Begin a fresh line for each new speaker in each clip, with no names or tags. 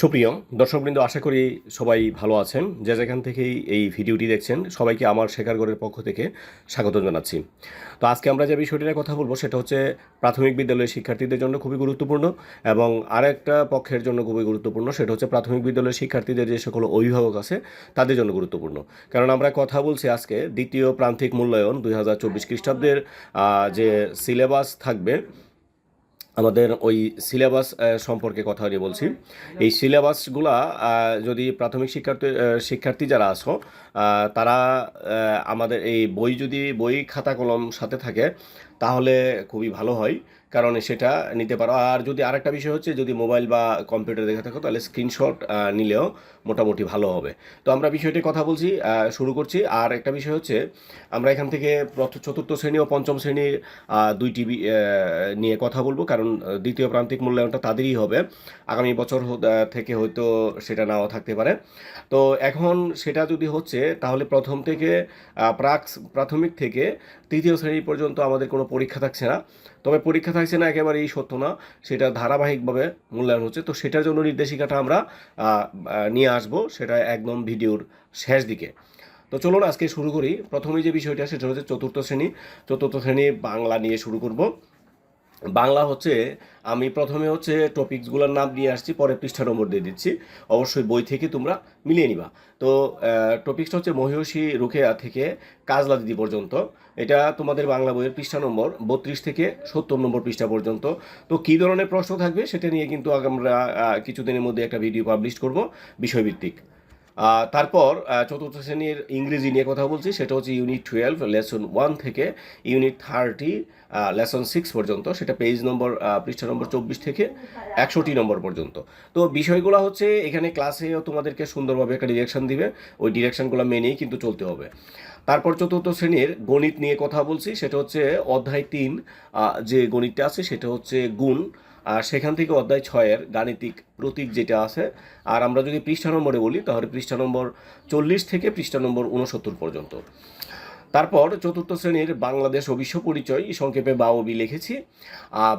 সুপ্রিয়, দর্শকবৃন্দ, আশা করি সবাই ভালো আছেন। যে যেখান থেকেই এই ভিডিওটি দেখছেন, সবাইকে আমার শেখারগড়ের পক্ষ থেকে স্বাগত জানাচ্ছি। তো আজকে আমরা যে বিষয়টি নিয়ে কথা বলব, সেটা হচ্ছে প্রাথমিক বিদ্যালয়ের শিক্ষার্থীদের জন্য খুবই গুরুত্বপূর্ণ এবং আরেকটা পক্ষের জন্য খুবই গুরুত্বপূর্ণ, সেটা হচ্ছে প্রাথমিক বিদ্যালয়ের শিক্ষার্থীদের যে সকল অভিভাবক আছে, তাদের জন্য গুরুত্বপূর্ণ। কারণ আমরা কথা বলছি আজকে দ্বিতীয় প্রান্তিক মূল্যায়ন দুই হাজার চব্বিশ খ্রিস্টাব্দের যে সিলেবাস থাকবে আমাদের ওই সিলেবাস সম্পর্কে কথা নিয়ে বলছি। এই সিলেবাসগুলা যদি প্রাথমিক শিক্ষার্থী শিক্ষার্থী যারা আসো তারা আমাদের এই বই যদি, বই খাতা কলম সাথে থাকে, তাহলে খুবই ভালো হয়। কারণ সেটা নিতে পারো। আর যদি আরেকটা বিষয় হচ্ছে যদি মোবাইল বা কম্পিউটার দেখে থাকো তাহলে স্ক্রিনশট নিলেও মোটামুটি ভালো হবে। তো আমরা বিষয়টি কথা বলছি শুরু করছি। আর একটা বিষয় হচ্ছে আমরা এখান থেকে চতুর্থ শ্রেণি ও পঞ্চম শ্রেণির আহ, নিয়ে কথা বলব। কারণ দ্বিতীয় প্রান্তিক মূল্যায়নটা তাদেরই হবে। আগামী বছর থেকে হয়তো সেটা নাও থাকতে পারে। তো এখন সেটা যদি হচ্ছে তাহলে প্রথম থেকে প্রাক প্রাথমিক থেকে তৃতীয় শ্রেণি পর্যন্ত আমাদের কোনো পরীক্ষা থাকছে না। তবে পরীক্ষা থাকছে না, একেবারেই সত্য না। সেটা ধারাবাহিকভাবে মূল্যায়ন হচ্ছে। তো সেটার জন্য নির্দেশিকাটা আমরা নিয়ে আসব সেটা একদম ভিডিওর শেষ দিকে। তো চলুন আজকে শুরু করি। প্রথমে যে বিষয়টা, সেটা হচ্ছে চতুর্থ শ্রেণি। চতুর্থ শ্রেণি বাংলা নিয়ে শুরু করব। বাংলা হচ্ছে, আমি প্রথমে হচ্ছে টপিকসগুলোর নাম নিয়ে আসছি পরে পৃষ্ঠা নম্বর দিয়ে দিচ্ছি। অবশ্যই বই থেকে তোমরা মিলিয়ে নিবা। তো টপিকসটা হচ্ছে মহিষী রুকেয়া থেকে কাজলা দিদি পর্যন্ত। এটা তোমাদের বাংলা বইয়ের পৃষ্ঠা নম্বর বত্রিশ থেকে সত্তর নম্বর পৃষ্ঠা পর্যন্ত। তো কী ধরনের প্রশ্ন থাকবে সেটা নিয়ে কিন্তু আমরা কিছুদিনের মধ্যে একটা ভিডিও পাবলিশ করব বিষয়ভিত্তিক। তারপর চতুর্থ শ্রেণির ইংরেজি নিয়ে কথা বলছি, সেটা হচ্ছে ইউনিট টুয়েলভ লেসন ওয়ান থেকে ইউনিট থার্টি লেসন সিক্স পর্যন্ত, সেটা পেজ নম্বর পৃষ্ঠা নম্বর চব্বিশ থেকে একষট্টি নম্বর পর্যন্ত। তো বিষয়গুলো হচ্ছে, এখানে ক্লাসেও তোমাদেরকে সুন্দরভাবে একটা ডিরেকশন দিবে, ওই ডিরেকশনগুলো মেনেই কিন্তু চলতে হবে। তারপর চতুর্থ শ্রেণির গণিত নিয়ে কথা বলছি, সেটা হচ্ছে অধ্যায় তিন যে গণিতটা আছে, সেটা হচ্ছে গুণ আর সেখান থেকে অধ্যায় ছয়ের গাণিতিক প্রতীক যেটা আছে, আর আমরা যদি পৃষ্ঠা নম্বরে বলি, তাহলে পৃষ্ঠা নম্বর চল্লিশ থেকে পৃষ্ঠা নম্বর উনসত্তর পর্যন্ত। তারপর চতুর্থ শ্রেণির বাংলাদেশ ও বিশ্ব পরিচয় সংক্ষেপে বাওবি লিখেছি।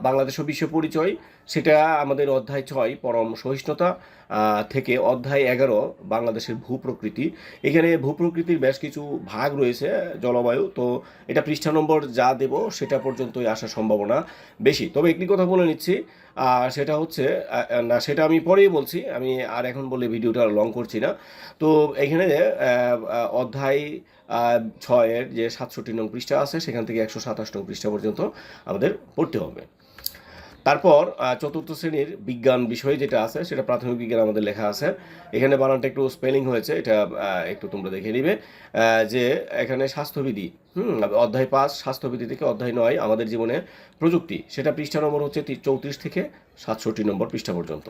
বাংলাদেশ ও বিশ্ব পরিচয়, সেটা আমাদের অধ্যায় ছয়, পরম সহিষ্ণুতা থেকে অধ্যায় এগারো, বাংলাদেশের ভূপ্রকৃতি। এখানে ভূপ্রকৃতির বেশ কিছু ভাগ রয়েছে, জলবায়ু। তো এটা পৃষ্ঠা নম্বর যা দেব, সেটা পর্যন্তই আসার সম্ভাবনা বেশি। তবে একটি কথা বলে নিচ্ছি সেটা হচ্ছে না, সেটা আমি পরেই বলছি, আমি আর এখন বলে ভিডিওটা লং করছি না। তো এখানে অধ্যায় ছয়ের যে সাতষট্টি নং পৃষ্ঠা আছে, সেখান থেকে একশো সাতাশ নং পৃষ্ঠা পর্যন্ত আমাদের পড়তে হবে। তারপর চতুর্থ শ্রেণির বিজ্ঞান বিষয় যেটা আছে, সেটা প্রাথমিক বিজ্ঞান আমাদের লেখা আছে। এখানে বানানটা একটু স্পেলিং হয়েছে, এটা একটু তোমরা দেখে নিবে যে এখানে স্বাস্থ্যবিধি, হুম, অধ্যায় পাঁচ, স্বাস্থ্যবিধি থেকে অধ্যায় নয়, আমাদের জীবনে প্রযুক্তি, সেটা পৃষ্ঠা নম্বর হচ্ছে চৌত্রিশ থেকে সাতষট্টি নম্বর পৃষ্ঠা পর্যন্ত।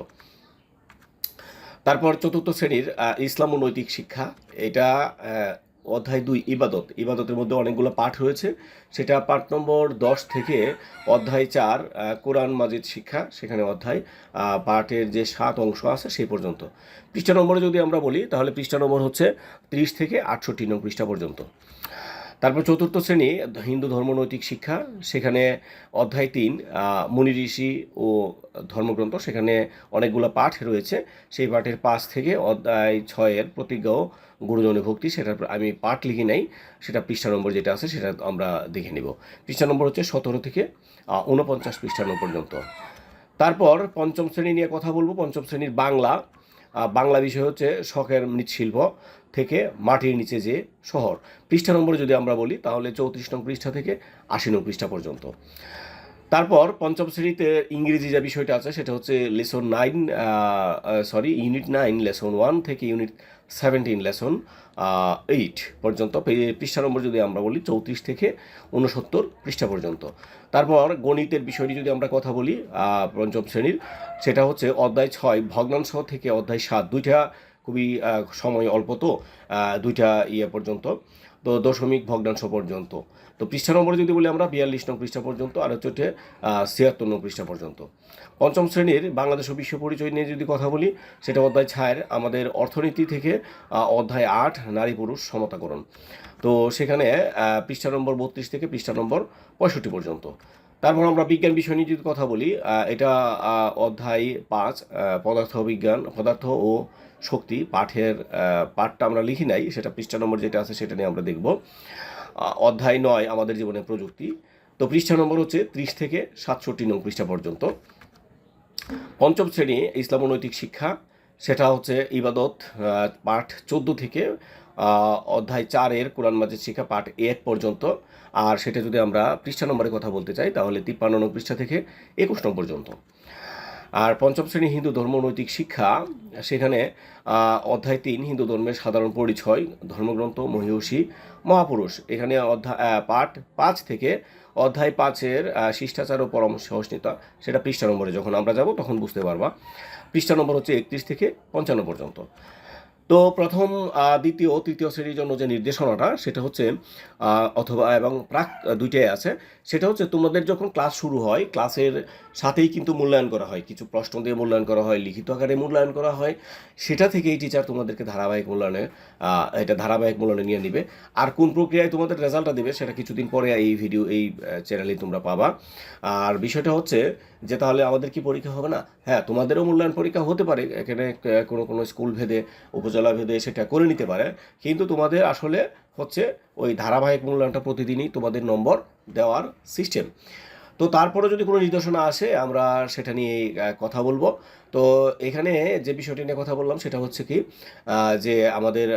তারপর চতুর্থ শ্রেণির ইসলাম ও নৈতিক শিক্ষা, এটা অধ্যায় দুই, ইবাদত। ইবাদতের মধ্যে অনেকগুলো পাঠ রয়েছে। সেটা পাঠ নম্বর দশ থেকে অধ্যায় চার কোরআন মাজিদ শিক্ষা, সেখানে অধ্যায় পাঠের যে সাত অংশ আছে সেই পর্যন্ত। পৃষ্ঠা নম্বরে যদি আমরা বলি, তাহলে পৃষ্ঠা নম্বর হচ্ছে ত্রিশ থেকে আটষট্টি নং পৃষ্ঠা পর্যন্ত। তারপর চতুর্থ শ্রেণি হিন্দু ধর্মনৈতিক শিক্ষা সেখানে অধ্যায় তিন মুনি ঋষি ও ধর্মগ্রন্থ সেখানে অনেকগুলো পাঠ রয়েছে। সেই পাঠের পাঁচ থেকে অধ্যায় ছয়ের প্রতিজ্ঞা ও গুরুজনী ভক্তি সেটা আমি পাঠ লিখি নাই সেটা পৃষ্ঠা নম্বর যেটা আছে সেটা আমরা দেখে নিব। পৃষ্ঠা নম্বর হচ্ছে সতেরো থেকে ঊনপঞ্চাশ পৃষ্ঠা নম্বর পর্যন্ত। তারপর পঞ্চম শ্রেণি নিয়ে কথা বলব। পঞ্চম শ্রেণির বাংলা বাংলা বিষয় হচ্ছে শখের মৃৎশিল্প থেকে মাটির নিচে যে শহর। পৃষ্ঠা নম্বরে যদি আমরা বলি, তাহলে চৌত্রিশ নং পৃষ্ঠা থেকে আশি নং পৃষ্ঠা পর্যন্ত। তারপর পঞ্চম শ্রেণীতে ইংরেজি যে বিষয়টা আছে, সেটা হচ্ছে lesson nine sorry unit nine lesson one থেকে ইউনিট সেভেন্টিন লেসন এইট পর্যন্ত পৃষ্ঠা নম্বর যদি আমরা বলি, চৌত্রিশ থেকে উনসত্তর পৃষ্ঠা পর্যন্ত। তারপর গণিতের বিষয়টি যদি আমরা কথা বলি পঞ্চম শ্রেণির, সেটা হচ্ছে অধ্যায় ছয়, ভগ্নাংশ থেকে অধ্যায় সাত, দুইটা খুবই সময় অল্প তো দুইটা ইয়ে পর্যন্ত, তো দশমিক ভগ্নাংশ পর্যন্ত। তো পৃষ্ঠা নম্বরে যদি বলি আমরা, বিয়াল্লিশ নং পৃষ্ঠা পর্যন্ত আর হচ্ছে ছিয়াত্তর নং পৃষ্ঠা পর্যন্ত। পঞ্চম শ্রেণির বাংলাদেশ বিশ্ব পরিচয় নিয়ে যদি কথা বলি, সেটা অধ্যায় ছায়ের, আমাদের অর্থনীতি থেকে অধ্যায় আট, নারী পুরুষ সমতাকরণ। তো সেখানে পৃষ্ঠা নম্বর বত্রিশ থেকে পৃষ্ঠা নম্বর পঁয়ষট্টি পর্যন্ত। তারপর আমরা বিজ্ঞান বিষয় নিয়ে যদি কথা বলি এটা অধ্যায় পাঁচ পদার্থ বিজ্ঞান পদার্থ ও শক্তি, পাঠের পাঠটা আমরা লিখি নাই, সেটা পৃষ্ঠা নম্বর যেটা আছে সেটা নিয়ে আমরা দেখব। অধ্যায় নয়, আমাদের জীবনে প্রযুক্তি। তো পৃষ্ঠা নম্বর হচ্ছে ত্রিশ থেকে সাতষট্টি নং পৃষ্ঠা পর্যন্ত। পঞ্চম শ্রেণি, ইসলাম নৈতিক শিক্ষা, সেটা হচ্ছে ইবাদত পাঠ চোদ্দ থেকে অধ্যায় চারের কোরআন মাজিদ শিক্ষা পাঠ এক পর্যন্ত। আর সেটা যদি আমরা পৃষ্ঠা নম্বরে কথা বলতে চাই, তাহলে তিপ্পান্ন নং পৃষ্ঠা থেকে একুশ নং পর্যন্ত। আর পঞ্চম শ্রেণি হিন্দু ধর্ম নৈতিক শিক্ষা, সেখানে অধ্যায় তিন, হিন্দু ধর্মের সাধারণ পরিচয়, ধর্মগ্রন্থ, মহিষী, মহাপুরুষ। এখানে অধ্যায় পাঠ পাঁচ থেকে অধ্যায় পাঁচের শিষ্টাচার ও পরম সহস্মিতা সেটা পৃষ্ঠা নম্বরে যখন আমরা যাব তখন বুঝতে পারবা। পৃষ্ঠা নম্বর হচ্ছে একত্রিশ থেকে পঞ্চান্ন পর্যন্ত। তো প্রথম দ্বিতীয়, তৃতীয় শ্রেণির জন্য যে নির্দেশনাটা, সেটা হচ্ছে অথবা, এবং প্রাক, দুইটাই আছে। সেটা হচ্ছে তোমাদের যখন ক্লাস শুরু হয়, ক্লাসের সাথেই কিন্তু মূল্যায়ন করা হয়। কিছু প্রশ্ন দিয়ে মূল্যায়ন করা হয়, লিখিত আকারে মূল্যায়ন করা হয়। সেটা থেকেই টিচার তোমাদেরকে ধারাবাহিক মূল্যায়নে এটা ধারাবাহিক মূল্যায়নে নিয়ে নিবে। আর কোন প্রক্রিয়ায় তোমাদের রেজাল্টটা দেবে, সেটা কিছুদিন পরে এই ভিডিও এই চ্যানেলে তোমরা পাবা। আর বিষয়টা হচ্ছে যে তাহলে আমাদের কি পরীক্ষা হবে না? হ্যাঁ তোমাদেরও মূল্যায়ন পরীক্ষা হতে পারে। এখানে কোনো কোনো স্কুল ভেদে, উপজেলা ভেদে সেটা করে নিতে পারে। কিন্তু তোমাদের আসলে হচ্ছে ওই ধারাবাহিক মূল্যায়নটা প্রতিদিনই তোমাদের নম্বর দেওয়ার সিস্টেম তো তারপরে যদি কোনো নির্দেশনা আসে, আমরা সেটা নিয়ে কথা বলব। তো এখানে যে বিষয়টি নিয়ে কথা বললাম, সেটা হচ্ছে কি যে আমাদের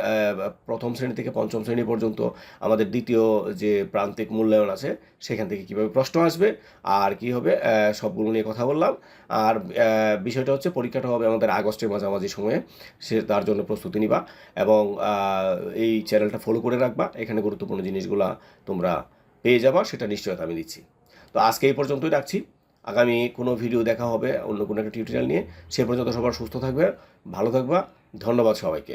প্রথম শ্রেণি থেকে পঞ্চম শ্রেণি পর্যন্ত আমাদের দ্বিতীয় যে প্রান্তিক মূল্যায়ন আছে, সেখান থেকে কীভাবে প্রশ্ন আসবে, আর কি হবে সবগুলো নিয়ে কথা বললাম। আর বিষয়টা হচ্ছে পরীক্ষাটা হবে আমাদের আগস্টের মাঝামাঝি সময়ে, সে তার জন্য প্রস্তুতি নিবা এবং এই চ্যানেলটা ফলো করে রাখবা। এখানে গুরুত্বপূর্ণ জিনিসগুলা তোমরা পেয়ে যাবা, সেটা নিশ্চয়তা আমি দিচ্ছি। তো আজকে এই পর্যন্তই রাখছি। আগামী কোনো ভিডিও দেখা হবে অন্য কোনো একটা টিউটোরিয়াল নিয়ে। সে পর্যন্ত সবার সুস্থ থাকবে, ভালো থাকবা। ধন্যবাদ সবাইকে।